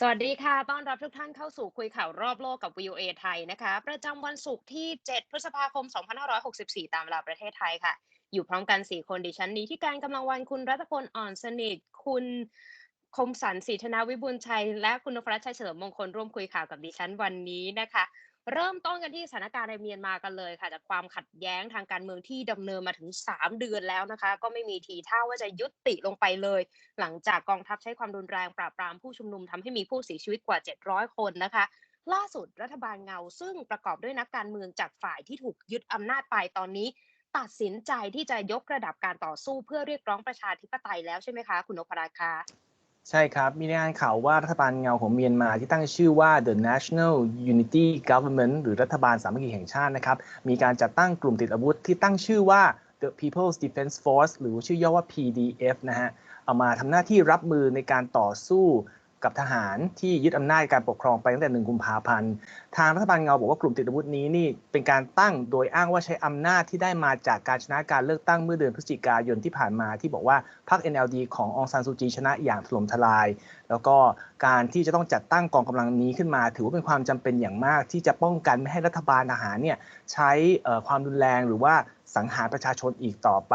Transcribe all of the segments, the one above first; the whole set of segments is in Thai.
สวัสดีค่ะ ต้อนรับทุกท่านเข้าสู่คุยข่าวรอบโลกกับ VOA ไทยนะคะ ประจำวันศุกร์ที่ 7 พฤษภาคม 2564 ตามเวลาประเทศไทยค่ะ อยู่พร้อมกัน 4 คนดิฉันนี้ที่การกำลังวันคุณรัตพลอ่อนสนิท คุณคมสันศรีธนาวิบูลชัย และคุณนพรัชชัยเฉลิมมงคลร่วมคุยข่าวกับดิฉันวันนี้นะคะ เริ่มต้นกันที่สถานการณ์ในเมียนมากันเลยค่ะ จากความขัดแย้งทางการเมืองที่ดำเนินมาถึง 3 เดือนแล้วนะคะ ก็ไม่มีทีท่าว่าจะยุติลงไปเลย หลังจากกองทัพใช้ความรุนแรงปราบปรามผู้ชุมนุมทำให้มีผู้เสียชีวิตกว่า 700 คนนะคะล่าสุดรัฐบาลเงาซึ่งประกอบด้วยนักการเมืองจากฝ่ายที่ถูกยึดอำนาจไปตอนนี้ ตัดสินใจที่จะยกระดับการต่อสู้เพื่อเรียกร้องประชาธิปไตยแล้วใช่ไหมคะ คุณนพรัตน์คะ ใช่ครับ มีรายงานข่าวว่ารัฐบาลเงาของเมียนมาที่ตั้งชื่อว่า The National Unity Government หรือรัฐบาลสามัคคีแห่งชาตินะครับ มีการจัดตั้งกลุ่มติดอาวุธที่ตั้งชื่อว่า The People's Defense Force หรือชื่อย่อว่า PDF นะฮะ เอามาทำหน้าที่รับมือในการต่อสู้ กับทหารที่ยึดอำนาจการปกครองไปตั้งแต่หนึ่งกุมภาพันธ์ทางรัฐบาลเงาบอกว่ากลุ่มติดอาวุธนี้นี่เป็นการตั้งโดยอ้างว่าใช้อำนาจที่ได้มาจากการชนะการเลือกตั้งเมื่อเดือนพฤศจิกายนที่ผ่านมาที่บอกว่าพรรค NLD ขององซานซูจีชนะอย่างถล่มทลาย แล้วก็การที่จะต้องจัดตั้งกองกำลังนี้ขึ้นมา ถือว่าเป็นความจำเป็นอย่างมาก ที่จะป้องกันไม่ให้รัฐบาลทหารเนี่ยใช้ความรุนแรงหรือว่าสังหารประชาชนอีกต่อไป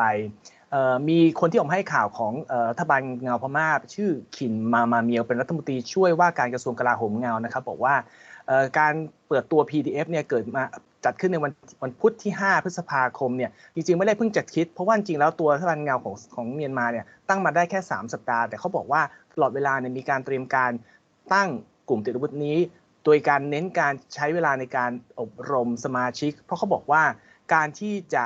มีคนที่ออกมาให้ข่าวของรัฐบาลเงาพม่า ชื่อขินมามาเมียวเป็นรัฐมนตรีช่วยว่าการกระทรวงกลาโหมเงานะครับ บอกว่าการเปิดตัว PDF เนี่ยเกิดมาจัดขึ้นในวันวันพุธที่ 5 พฤษภาคมเนี่ยจริงๆไม่ได้เพิ่งจัดคิด เพราะว่าจริงๆแล้วตัวรัฐบาลเงาของของเมียนมาเนี่ยตั้งมาได้แค่ 3 สัปดาห์แต่เขาบอกว่าตลอดเวลาเนี่ยมีการเตรียมการตั้งกลุ่มติดอาวุธนี้ โดยการเน้นการใช้เวลาในการอบรมสมาชิก เพราะเขาบอกว่าการที่จะ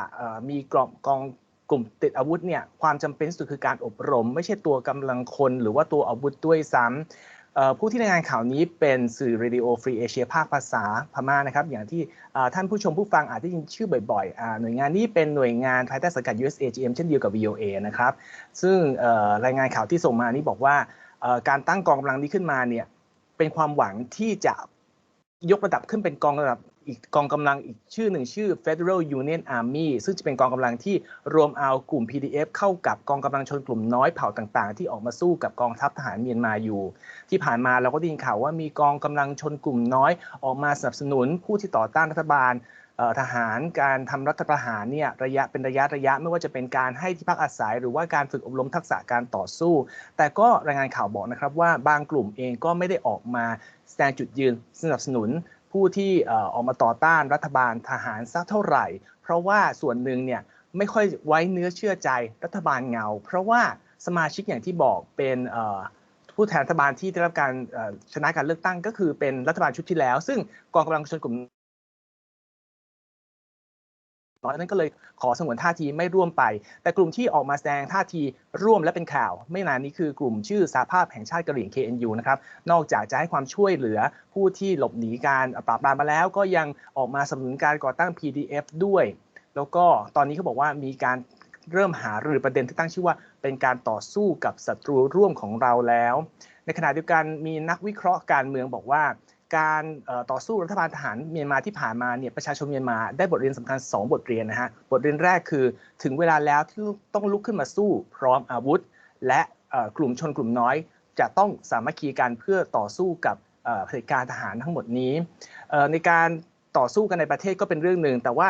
มีกล่องกอง กลุ่มติดอาวุธเนี่ยความจำเป็นสุดคือการอบรม ไม่ใช่ตัวกำลังคนหรือว่าตัวอาวุธด้วยซ้ำเอ่อผู้ที่รายงานข่าวนี้เป็นสื่อ Radio Free Asia ภาคภาษาพม่านะครับ อย่างที่ท่านผู้ชมผู้ฟังอาจจะได้ยินชื่อบ่อยๆ หน่วยงานนี้เป็นหน่วยงานภายใต้สังกัด USAGM เช่นเดียวกับ VOA นะครับ ซึ่งรายงานข่าวที่ส่งมานี้บอกว่าการตั้งกองกำลังนี้ขึ้นมาเนี่ยเป็นความหวังที่จะยกระดับขึ้นเป็นกองระดับ อีกกองกำลังอีกชื่อหนึ่งชื่อ Federal Union Army ซึ่งจะเป็นกองกำลังที่รวมเอากลุ่ม PDF เข้ากับกองกำลังชนกลุ่มน้อยเผ่าต่างๆ ที่ออกมาสู้กับกองทัพทหารเมียนมาอยู่ ที่ผ่านมาเราก็ได้ยินข่าวว่ามีกองกำลังชนกลุ่มน้อยออกมาสนับสนุนผู้ที่ต่อต้านรัฐบาลทหารการทำรัฐประหารเนี่ยระยะเป็นระยะระยะไม่ว่าจะเป็นการให้ที่พักอาศัย หรือว่าการฝึกอบรมทักษะการต่อสู้ แต่ก็รายงานข่าวบอกนะครับว่าบางกลุ่มเองก็ไม่ได้ออกมาแสดงจุดยืนสนับสนุน ผู้ที่ออกมาต่อต้านรัฐบาลทหารสักเท่าไหร่ เพราะว่าส่วนหนึ่งเนี่ยไม่ค่อยไว้เนื้อเชื่อใจรัฐบาลเงา เพราะว่าสมาชิกอย่างที่บอกเป็นผู้แทนรัฐบาลที่ได้รับการชนะการเลือกตั้งก็คือเป็นรัฐบาลชุดที่แล้ว ซึ่งกองกำลังชนกลุ่ม น้อยนั้นก็เลยขอสงวนท่าทีไม่ร่วมไป แต่กลุ่มที่ออกมาแสดงท่าทีร่วมและเป็นข่าว ไม่นานนี้คือกลุ่มชื่อสาภาพแห่งชาติกะเหรี่ยง KNU นะครับนอกจากจะให้ความช่วยเหลือผู้ที่หลบหนีการปราบปรามมาแล้ว ก็ยังออกมาสนับสนุนการก่อตั้ง PDF ด้วย แล้วก็ตอนนี้เขาบอกว่ามีการเริ่มหารือประเด็นที่ตั้งชื่อว่า เป็นการต่อสู้กับศัตรูร่วมของเราแล้ว ในขณะเดียวกันมีนักวิเคราะห์การเมืองบอกว่า การต่อสู้รัฐบาลทหารเมียนมาที่ผ่านมาเนี่ยประชาชนเมียนมาได้บทเรียนสำคัญ 2 บทเรียนนะฮะบทเรียนแรกคือถึงเวลาแล้วที่ต้องลุกขึ้นมาสู้พร้อมอาวุธ และกลุ่มชนกลุ่มน้อย จะต้องสามัคคีกันเพื่อต่อสู้กับเผด็จการทหารทั้งหมดนี้ ในการต่อสู้กันในประเทศก็เป็นเรื่องหนึ่ง แต่ว่า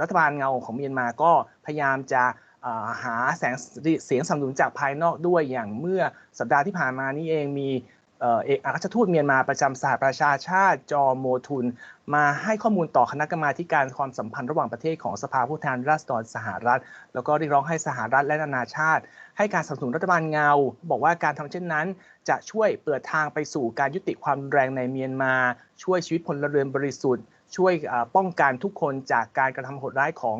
รัฐบาลเงาของเมียนมาก็พยายามจะหาแสงเสียงสนับสนุนจากภายนอกด้วยอย่างเมื่อสัปดาห์ที่ผ่านมานี้เองมี เอกอัคราชทูตเมียนมาประจำสหประชาชาติจอโมทุน มาให้ข้อมูลต่อคณะกรรมาการความสัมพันธ์ระหว่างประเทศของสภาผู้แทนราษฎรสหรัฐ แล้วก็เรียกร้องให้สหรัฐและนานาชาติ ให้การสนับสนุนรัฐบาลเงา บอกว่าการทำเช่นนั้น จะช่วยเปิดทางไปสู่การยุติความแรงในเมียนมา ช่วยชีวิตพลเรือนบริสุทธิ์ ช่วยป้องกันทุกคนจากการกระทำโหดร้ายของ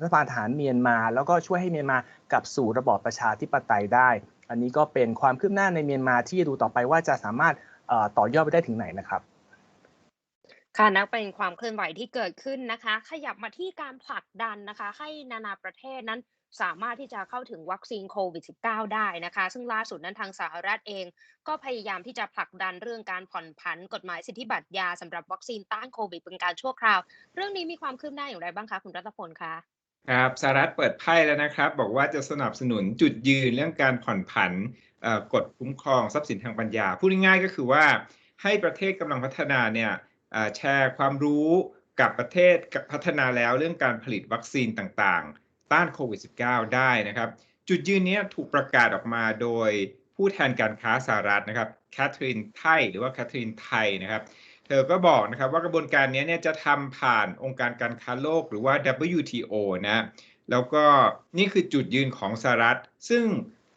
รัฐบาลทหารเมียนมา แล้วก็ช่วยให้เมียนมากลับสู่ระบอบประชาธิปไตยได้ อันนี้ก็เป็นความคืบหน้าในเมียนมาที่ดูต่อไปว่าจะสามารถต่อยอดไปได้ถึงไหนนะครับค่ะนับเป็นความเคลื่อนไหวที่เกิดขึ้นนะคะ ขยับมาที่การผลักดันนะคะ ให้นานาประเทศนั้นสามารถที่จะเข้าถึงวัคซีนโควิด -19 ได้นะคะ ซึ่งล่าสุดนั้นทางสหรัฐเอง ก็พยายามที่จะผลักดันเรื่องการผ่อนผันกฎหมายสิทธิบัตรยาสำหรับวัคซีนต้านโควิดเป็นการชั่วคราว เรื่องนี้มีความคืบหน้าอย่างไรบ้างคะคุณรัตพลคะ ครับสหรัฐเปิดไพ่แล้วนะครับ บอกว่าจะสนับสนุนจุดยืนเรื่องการผ่อนผันกฎคุ้มครองทรัพย์สินทางปัญญา พูดง่ายๆก็คือว่าให้ประเทศกำลังพัฒนาเนี่ยแชร์ความรู้กับประเทศพัฒนาแล้วเรื่องการผลิตวัคซีนต่างๆ ต้านโควิด -19 ได้นะครับ จุดยืนนี้ถูกประกาศออกมาโดยผู้แทนการค้าสหรัฐนะครับแคทเธอรีนไทหรือว่าแคทเธอรีนไทยนะครับ เธอก็บอกนะครับว่ากระบวนการนี้เนี่ยจะทำผ่านองค์การการค้าโลกหรือว่า WTO นะแล้วก็นี่คือจุดยืนของสหรัฐ ซึ่ง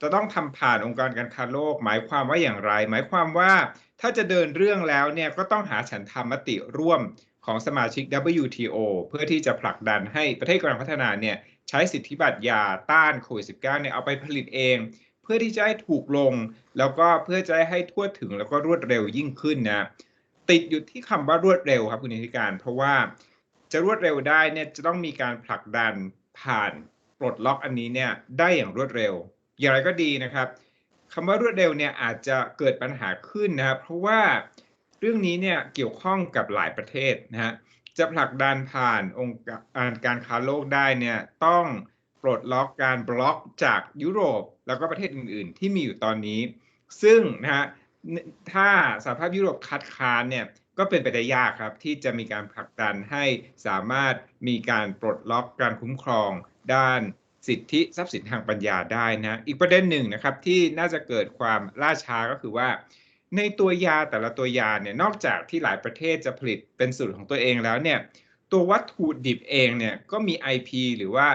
จะต้องทำผ่านองค์การการค้าโลก หมายความว่าอย่างไร หมายความว่าถ้าจะเดินเรื่องแล้วเนี่ยก็ต้องหาฉันทามติร่วมของสมาชิก WTO เพื่อที่จะผลักดันให้ประเทศกำลังพัฒนาเนี่ยใช้สิทธิบัตรยาต้านโควิด -19 เนี่ยเอาไปผลิตเอง เพื่อที่จะให้ถูกลง แล้วก็เพื่อจะให้ทั่วถึงแล้วก็รวดเร็วยิ่งขึ้นนะ ติดอยู่ที่คำว่ารวดเร็วครับคุณนิติการ เพราะว่าจะรวดเร็วได้เนี่ยจะต้องมีการผลักดันผ่านปลดล็อกอันนี้เนี่ยได้อย่างรวดเร็ว อย่างไรก็ดีนะครับคำว่ารวดเร็วเนี่ยอาจจะเกิดปัญหาขึ้นนะครับเพราะว่าเรื่องนี้เนี่ยเกี่ยวข้องกับหลายประเทศนะฮะจะผลักดันผ่านองค์การการค้าโลกได้เนี่ยต้องปลดล็อกการบล็อกจากยุโรป แล้วก็ประเทศอื่น ๆ ที่มีอยู่ตอนนี้ ซึ่งนะฮะ ถ้าสหภาพยุโรปคัดค้านเนี่ยก็เป็นไปได้ยากครับ ที่จะมีการผลักดันให้สามารถมีการปลดล็อกการคุ้มครอง ด้านสิทธิทรัพย์สินทางปัญญาได้นะอีกประเด็นหนึ่งนะครับที่น่าจะเกิดความล่าช้าก็คือว่า ในตัวยาแต่ละตัวยาเนี่ยนอกจากที่หลายประเทศจะผลิตเป็นสูตรของตัวเองแล้วเนี่ยตัววัตถุดิบเองเนี่ยก็มี IP หรือว่า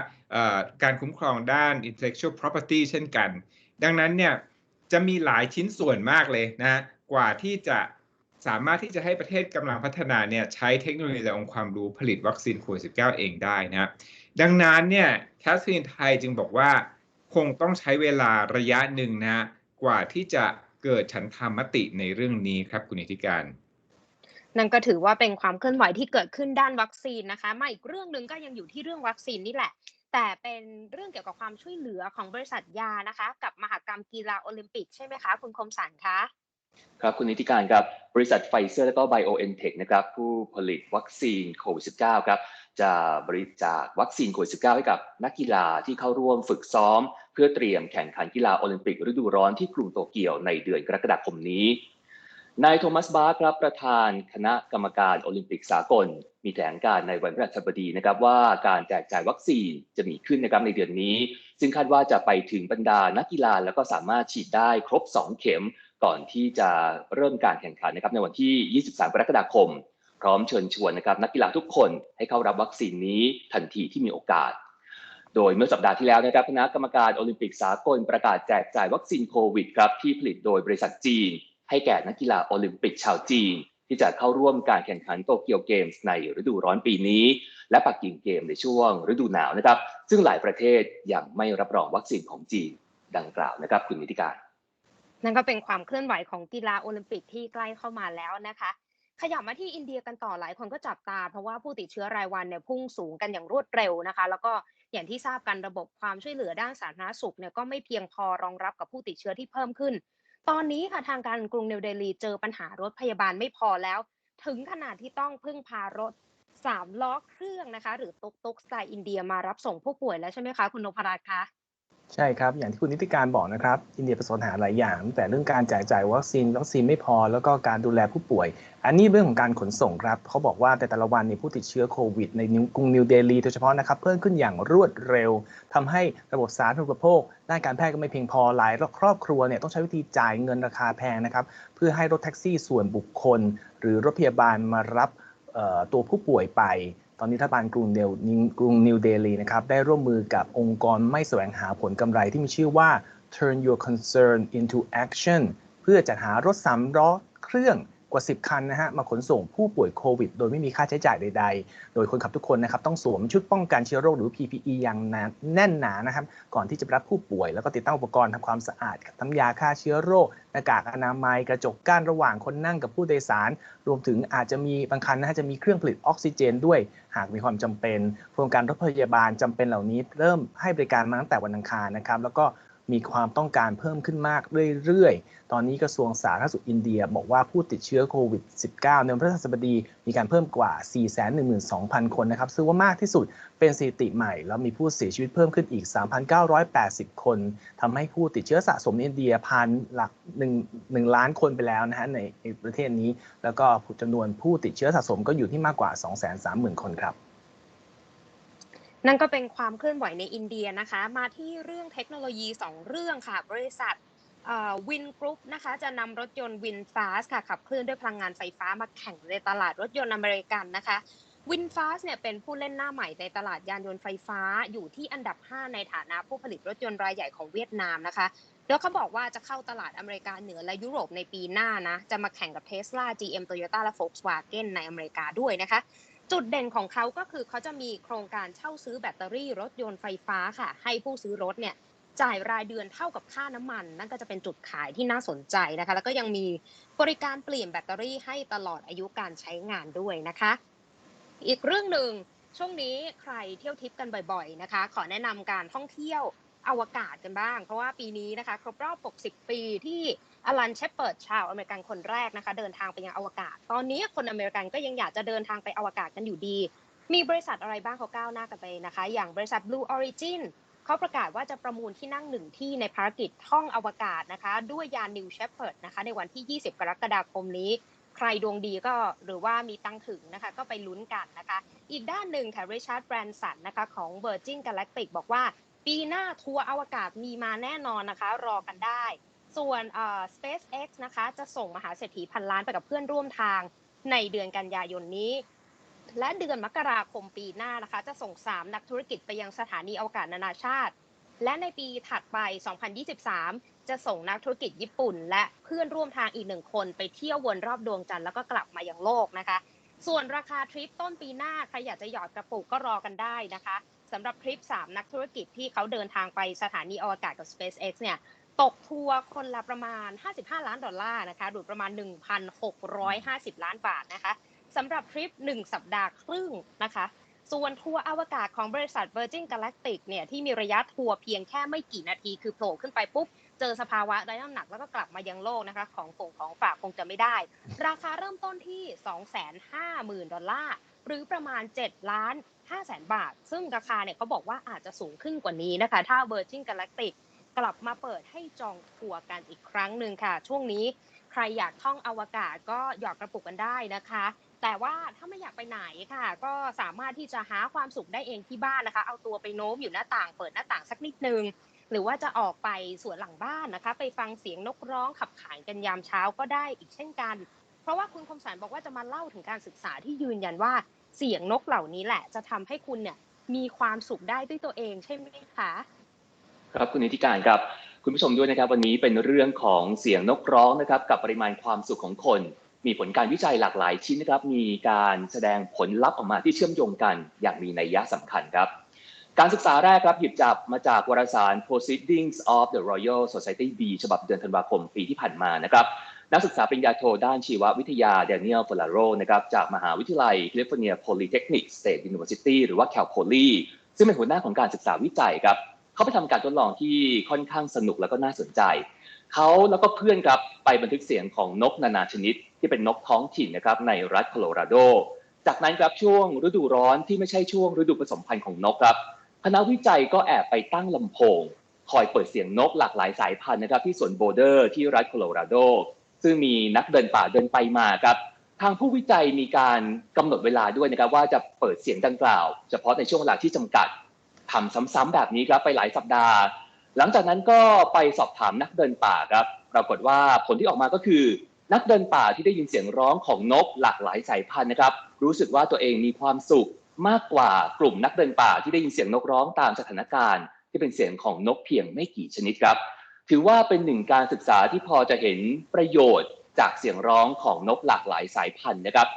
การคุ้มครองด้าน intellectual property เช่นกัน ดังนั้นเนี่ย จะมีหลายชิ้นส่วนมากเลยนะกว่าที่จะสามารถที่จะให้ประเทศกำลังพัฒนาเนี่ยใช้เทคโนโลยีและองค์ความรู้ผลิตวัคซีนโควิด -19 เองได้นะดังนั้นเนี่ยแคสซีนไทยจึงบอกว่าคงต้องใช้เวลาระยะหนึ่งนะกว่าที่จะเกิดฉันทามติในเรื่องนี้ครับคุณอิทธิการนั่นก็ถือว่าเป็นความเคลื่อนไหวที่เกิดขึ้นด้านวัคซีนนะคะ มาอีกเรื่องหนึ่งก็ยังอยู่ที่เรื่องวัคซีนนี่แหละ แต่เป็นเรื่องเกี่ยวกับความช่วยเหลือของบริษัทยานะคะ กับมหกรรมกีฬาโอลิมปิกใช่ไหมคะ คุณคมสันคะครับคุณนิติการครับ บริษัทไฟเซอร์และก็ไบโอเอ็นเทคนะครับผู้ผลิตวัคซีนโควิด -19 ครับจะบริจาควัคซีนโควิด -19 ให้กับนักกีฬาที่เข้าร่วมฝึกซ้อม เพื่อเตรียมแข่งขันกีฬาโอลิมปิกฤดูร้อนที่กรุงโตเกียวในเดือนกรกฎาคมนี้ นายโทมัสบาร์ครับประธานคณะกรรมการโอลิมปิกสากล มีแถลงการในวันพฤหัสบดีนะครับว่าการแจกจ่ายวัคซีนจะมีขึ้นนะครับในเดือนนี้ ซึ่งคาดว่าจะไปถึงบรรดานักกีฬาแล้วก็สามารถฉีดได้ครบ 2 เข็มก่อนที่จะเริ่มการแข่งขันนะครับในวันที่ 23 กรกฎาคม พร้อมเชิญชวนนะครับนักกีฬาทุกคนให้เข้ารับวัคซีนนี้ทันทีที่มีโอกาสโดยเมื่อสัปดาห์ที่แล้วนะครับคณะกรรมการโอลิมปิกสากลประกาศแจกจ่ายวัคซีนโควิดครับที่ผลิตโดยบริษัทจีน ให้แก่นักกีฬาโอลิมปิกชาวจีน ที่จะเข้าร่วมการแข่งขันโตเกียวเกมส์ในฤดูร้อนปีนี้ และปักกิ่งเกมในช่วงฤดูหนาวนะครับ ซึ่งหลายประเทศยังไม่รับรองวัคซีนของจีนดังกล่าวนะครับ คุณนิติการ นั่นก็เป็นความเคลื่อนไหวของกีฬาโอลิมปิกที่ใกล้เข้ามาแล้วนะคะขยับมาที่อินเดียกันต่อหลายคนก็จับตา เพราะว่าผู้ติดเชื้อรายวันเนี่ยพุ่งสูงกันอย่างรวดเร็วนะคะ แล้วก็อย่างที่ทราบกันระบบความช่วยเหลือด้านสาธารณสุขเนี่ยก็ไม่เพียงพอรองรับกับผู้ติดเชื้อที่เพิ่มขึ้น ตอนนี้ค่ะทางการกรุงนิวเดลีเจอปัญหารถพยาบาลไม่พอแล้ว ถึงขนาดที่ต้องพึ่งพารถสามล้อเครื่องนะคะ หรือตุกตุกสไตล์อินเดียมารับส่งผู้ป่วยแล้วใช่ไหมคะ คุณนพรัตน์คะ ใช่ครับ อย่างที่คุณนิติการบอกนะครับ อินเดียประสบปัญหาหลายอย่าง แต่เรื่องการแจกจ่ายวัคซีนวัคซีนไม่พอ แล้วก็การดูแลผู้ป่วย อันนี้เรื่องของการขนส่งครับเขาบอกว่าแต่แต่ละวันในผู้ติดเชื้อโควิดในกรุงนิวเดลีโดยเฉพาะนะครับ เพิ่มขึ้นอย่างรวดเร็วทำให้ระบบสาธารณูปโภคด้านการแพทย์ก็ไม่เพียงพอหลายครอบครัวเนี่ยต้องใช้วิธีจ่ายเงินราคาแพงนะครับเพื่อให้รถแท็กซี่ส่วนบุคคล หรือรถพยาบาลมารับตัวผู้ป่วยไป ตอนนี้รัฐบาลกรุงเดลกรุงนิวเดลีนะครับได้ร่วมมือกับองค์กรไม่แสวงหาผลกำไรที่มีชื่อว่า Turn Your Concern into Action เพื่อจัดหารถสามล้อเครื่อง กว่า 10 คันนะฮะมาขนส่งผู้ป่วยโควิด โดยไม่มีค่าใช้จ่ายใด ๆ โดยคนขับทุกคนนะครับต้องสวมชุดป้องกันเชื้อโรคหรือ PPE อย่างแน่นหนานะครับก่อนที่จะรับผู้ป่วย แล้วก็ติดตั้งอุปกรณ์ทำความสะอาดทั้งยาฆ่าเชื้อโรคหน้ากากอนามัยกระจกกั้นระหว่างคนนั่งกับผู้โดยสาร รวมถึงอาจจะมีบางคันนะฮะจะมีเครื่องผลิตออกซิเจน ด้วยหากมีความจำเป็นโครงการรถพยาบาลจำเป็นเหล่านี้ เริ่มให้บริการมาตั้งแต่วันอังคารนะครับแล้วก็ มีความต้องการเพิ่มขึ้นมากเรื่อยๆ ตอนนี้กระทรวงสาธารณสุขอินเดีย บอกว่าผู้ติดเชื้อโควิด -19 ในวันพฤหัสบดีมีการเพิ่มกว่า 412,000 คนนะครับซึ่งว่ามากที่สุดเป็นสถิติใหม่ แล้วมีผู้เสียชีวิตเพิ่มขึ้นอีก 3,980 คนทำให้ผู้ติดเชื้อสะสมในอินเดียพันหลัก1 1ล้านคนไปแล้วนะฮะในประเทศนี้ แล้วก็จำนวนผู้ติดเชื้อสะสมก็อยู่ที่มากกว่า 230,000 คนครับ นั่นก็เป็นความเคลื่อนไหวในอินเดียนะคะ มาที่เรื่องเทคโนโลยี 2 เรื่องค่ะ บริษัทวินกรุ๊ปนะคะจะนำรถยนต์วินฟาสค่ะขับเคลื่อนด้วยพลังงานไฟฟ้ามาแข่งในตลาดรถยนต์อเมริกันนะคะวินฟาสเนี่ยเป็นผู้เล่นหน้าใหม่ในตลาดยานยนต์ไฟฟ้าอยู่ที่อันดับ 5 ในฐานะผู้ผลิตรถยนต์รายใหญ่ของเวียดนามนะคะโดยเขาบอกว่าจะเข้าตลาดอเมริกาเหนือและยุโรปในปีหน้านะจะมาแข่งกับเทสลา GM Toyota และ Volkswagen ในอเมริกาด้วยนะคะ จุดเด่นของเขาก็คือเขาจะมีโครงการเช่าซื้อแบตเตอรี่รถยนต์ไฟฟ้าค่ะ ให้ผู้ซื้อรถเนี่ยจ่ายรายเดือนเท่ากับค่าน้ำมัน นั่นก็จะเป็นจุดขายที่น่าสนใจนะคะ แล้วก็ยังมีบริการเปลี่ยนแบตเตอรี่ให้ตลอดอายุการใช้งานด้วยนะคะ อีกเรื่องหนึ่งช่วงนี้ใครเที่ยวทิปกันบ่อยๆนะคะ ขอแนะนำการท่องเที่ยว อวกาศกันบ้าง เพราะว่าปีนี้นะคะครบรอบ 60 ปีที่อลันเชปเปิร์ดชาวอเมริกันคนแรกนะคะ เดินทางไปยังอวกาศ ตอนนี้คนอเมริกันก็ยังอยากจะเดินทางไปอวกาศกันอยู่ดี มีบริษัทอะไรบ้างเขาก้าวหน้ากันไปนะคะ อย่างบริษัท Blue Origin เขาประกาศว่าจะประมูลที่นั่งหนึ่งที่ในภารกิจท่องอวกาศนะคะ ด้วยยาน New Shepard นะคะ ในวันที่ 20 กรกฎาคมนี้ใครดวงดีก็หรือว่ามีตังถึงนะคะก็ไปลุ้นกันนะคะ อีกด้านหนึ่งค่ะริชาร์ดแบรนสันนะคะของ Virgin Galactic บอกว่า ปีหน้าทัวร์อวกาศมีมาแน่นอนนะคะ รอกันได้ ส่วน SpaceX นะคะ จะส่งมหาเศรษฐีพันล้านไปกับเพื่อนร่วมทางในเดือนกันยายนนี้ และเดือนมกราคมปีหน้านะคะ จะส่ง 3 นักธุรกิจไปยังสถานีอวกาศนานาชาติ และในปีถัดไป 2023 จะส่งนักธุรกิจญี่ปุ่น และเพื่อนร่วมทางอีกหนึ่งคนไปเที่ยววนรอบดวงจันทร์แล้วก็กลับมายังโลกนะคะ ส่วนราคาทริปต้นปีหน้าใครอยากจะหยอดกระปุกก็รอกันได้นะคะ สำหรับทริป 3 นักธุรกิจที่เขาเดินทางไปสถานีอวกาศกับ SpaceX เนี่ยตกทัวร์คนละประมาณ 55 ล้านดอลลาร์นะคะหรือประมาณ 1,650 ล้านบาทนะคะสำหรับทริป 1 สัปดาห์ครึ่งนะคะ ส่วนทัวร์อวกาศของบริษัท Virgin Galactic เนี่ยที่มีระยะทัวร์เพียงแค่ไม่กี่นาที คือโผล่ขึ้นไปปุ๊บ เจอสภาวะไร้น้ำหนักแล้วก็กลับมายังโลกนะคะ ของฝงของฝากคงจะไม่ได้ ราคาเริ่มต้นที่ 250,000 ดอลลาร์หรือประมาณ 7 ล้าน 5แสนบาท ซึ่งราคาเนี่ยเขาบอกว่าอาจจะสูงขึ้นกว่านี้นะคะ ถ้า Virgin Galactic กลับมาเปิดให้จองทัวร์กันอีกครั้งหนึ่งค่ะ ช่วงนี้ใครอยากท่องอวกาศก็หยอดกระปุกกันได้นะคะ แต่ว่าถ้าไม่อยากไปไหนค่ะ ก็สามารถที่จะหาความสุขได้เองที่บ้านนะคะ เอาตัวไปโน้มอยู่หน้าต่างเปิดหน้าต่างสักนิดนึงหรือว่าจะออกไปสวนหลังบ้านนะคะ ไปฟังเสียงนกร้องขับขานกันยามเช้าก็ได้อีกเช่นกัน เพราะว่าคุณคมสันบอกว่าจะมาเล่าถึงการศึกษาที่ยืนยันว่า เสียงนกเหล่านี้แหละ จะทำให้คุณเนี่ยมีความสุขได้ด้วยตัวเองใช่ไหมคะครับคุณนิติการครับ คุณผู้ชมด้วยนะครับ วันนี้เป็นเรื่องของเสียงนกร้องนะครับ กับปริมาณความสุขของคน มีผลการวิจัยหลากหลายชิ้นนะครับ มีการแสดงผลลัพธ์ออกมาที่เชื่อมโยงกัน อย่างมีนัยยะสำคัญครับ การศึกษาแรกครับหยิบจับมาจากวารสาร Proceedings of the Royal Society B ฉบับเดือนธันวาคมปีที่ผ่านมานะครับ นักศึกษาปริญญาโทด้านชีววิทยาเดนิเอลฟลาโรนะครับจากมหาวิทยาลัยแคลิฟอร์เนีย Polytechnic State University หรือว่า Cal Poly ซึ่งเป็นหัวหน้าของการศึกษาวิจัยครับเขาไปทำการทดลองที่ค่อนข้างสนุกแล้วก็น่าสนใจ เขาแล้วก็เพื่อนครับไปบันทึกเสียงของนกนานาชนิด ที่เป็นนกท้องถิ่นนะครับในรัฐโคโลราโด จากนั้นครับช่วงฤดูร้อนที่ไม่ใช่ช่วงฤดูผสมพันธุ์ของนกครับคณะวิจัยก็แอบไปตั้งลำโพง คอยเปิดเสียงนกหลากหลายสายพันธุ์นะครับที่สวนโบเดอร์ที่รัฐโคโลราโด ซึ่งมีนักเดินป่าเดินไปมาครับทางผู้วิจัยมีการกำหนดเวลาด้วยนะครับว่าจะเปิดเสียงดังกล่าว เฉพาะในช่วงเวลาที่จำกัดทำซ้ำๆแบบนี้ครับไปหลายสัปดาห์ หลังจากนั้นก็ไปสอบถามนักเดินป่าครับปรากฏว่าผลที่ออกมาก็คือ นักเดินป่าที่ได้ยินเสียงร้องของนกหลากหลายสายพันธุ์นะครับ รู้สึกว่าตัวเองมีความสุขมากกว่ากลุ่มนักเดินป่าที่ได้ยินเสียงนกร้องตามสถานการณ์ ที่เป็นเสียงของนกเพียงไม่กี่ชนิดครับ ถือว่าเป็นหนึ่งการศึกษาที่พอจะเห็นประโยชน์จากเสียงร้องของนกหลากหลายสายพันธุ์นะครับ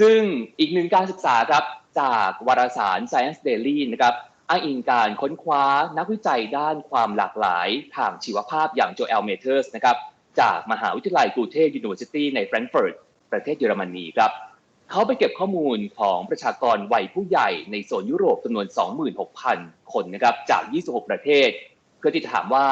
ซึ่งอีกหนึ่งการศึกษาครับจากวารสาร Science Daily นะครับอ้างอิงการค้นคว้านักวิจัยด้านความหลากหลายทางชีวภาพอย่างโจเอลเมเทอร์สนะครับจากมหาวิทยาลัยกูเทยูนิเวอร์ซิตี้ในแฟรงก์เฟิร์ตประเทศเยอรมนีครับเขาไปเก็บข้อมูลของประชากรวัยผู้ใหญ่ในโซนยุโรปจำนวน 26,000 คนนะครับจาก 26 ประเทศเพื่อที่จะถามว่า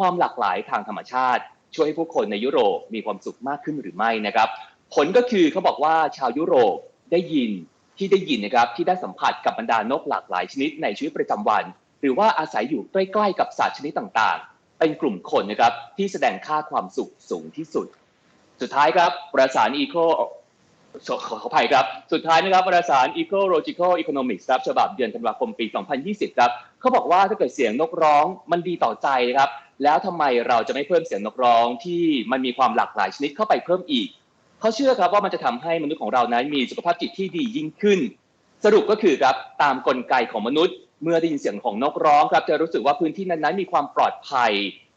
ความหลากหลายทางธรรมชาติ ช่วยให้ผู้คนในยุโรปมีความสุขมากขึ้นหรือไม่นะครับ ผลก็คือเขาบอกว่าชาวยุโรปได้ยินที่ได้ยินนะครับที่ได้สัมผัสกับบรรดานกหลากหลายชนิดในชีวิตประจำวัน หรือว่าอาศัยอยู่ใกล้ๆกับสัตว์ชนิดต่างๆ เป็นกลุ่มคนนะครับที่แสดงค่าความสุขสูงที่สุด สุดท้ายครับประสาน Eco ขอ ขออภัยครับ สุดท้ายนะครับปรสาน Ecological Economics ครับฉบับเดือนธันวาคมปี 2020 ครับเขาบอกว่าถ้าเกิดเสียงนกร้องมันดีต่อใจนะครับ แล้วทำไมเราจะไม่เพิ่มเสียงนกร้องที่มันมีความหลากหลายชนิดเข้าไปเพิ่มอีก เขาเชื่อครับว่ามันจะทำให้มนุษย์ของเรานั้นมีสุขภาพจิตที่ดียิ่งขึ้น สรุปก็คือครับตามกลไกของมนุษย์ เมื่อได้ยินเสียงของนกร้องครับจะรู้สึกว่าพื้นที่นั้นๆมีความปลอดภัย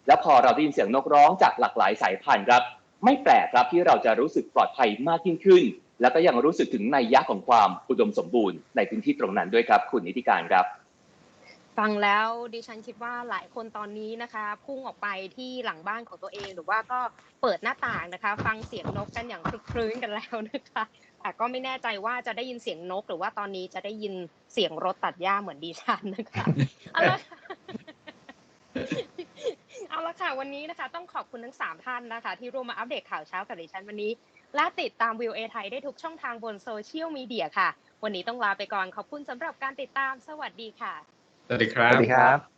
และพอเราได้ยินเสียงนกร้องจากหลากหลายสายพันธุ์ครับ ไม่แปลกครับที่เราจะรู้สึกปลอดภัยมากยิ่งขึ้น แล้วก็ยังรู้สึกถึงนัยยะของความอุดมสมบูรณ์ในพื้นที่ตรงนั้นด้วยครับ คุณนิติการครับฟังแล้วดิฉันคิดว่าหลายคนตอนนี้นะคะพุ่งออกไปที่หลังบ้านของตัวเอง หรือว่าก็เปิดหน้าต่างนะคะ ฟังเสียงนกกันอย่างคลึกครื้นกันแล้วนะคะแต่ก็ไม่แน่ใจว่าจะได้ยินเสียงนก หรือว่าตอนนี้จะได้ยินเสียงรถตัดหญ้าเหมือนดิฉันนะคะเอาละค่ะเอา ละค่ะวันนี้นะคะต้องขอบคุณทั้งสามท่านนะคะ ที่ร่วมมาอัปเดตข่าวเช้ากับดิฉันวันนี้ และติดตามวิวเอไทยได้ทุกช่องทางบนโซเชียลมีเดียค่ะ วันนี้ต้องลาไปก่อนขอบคุณสำหรับการติดตามสวัสดีค่ะ สวัสดีครัสบวัสดีครับ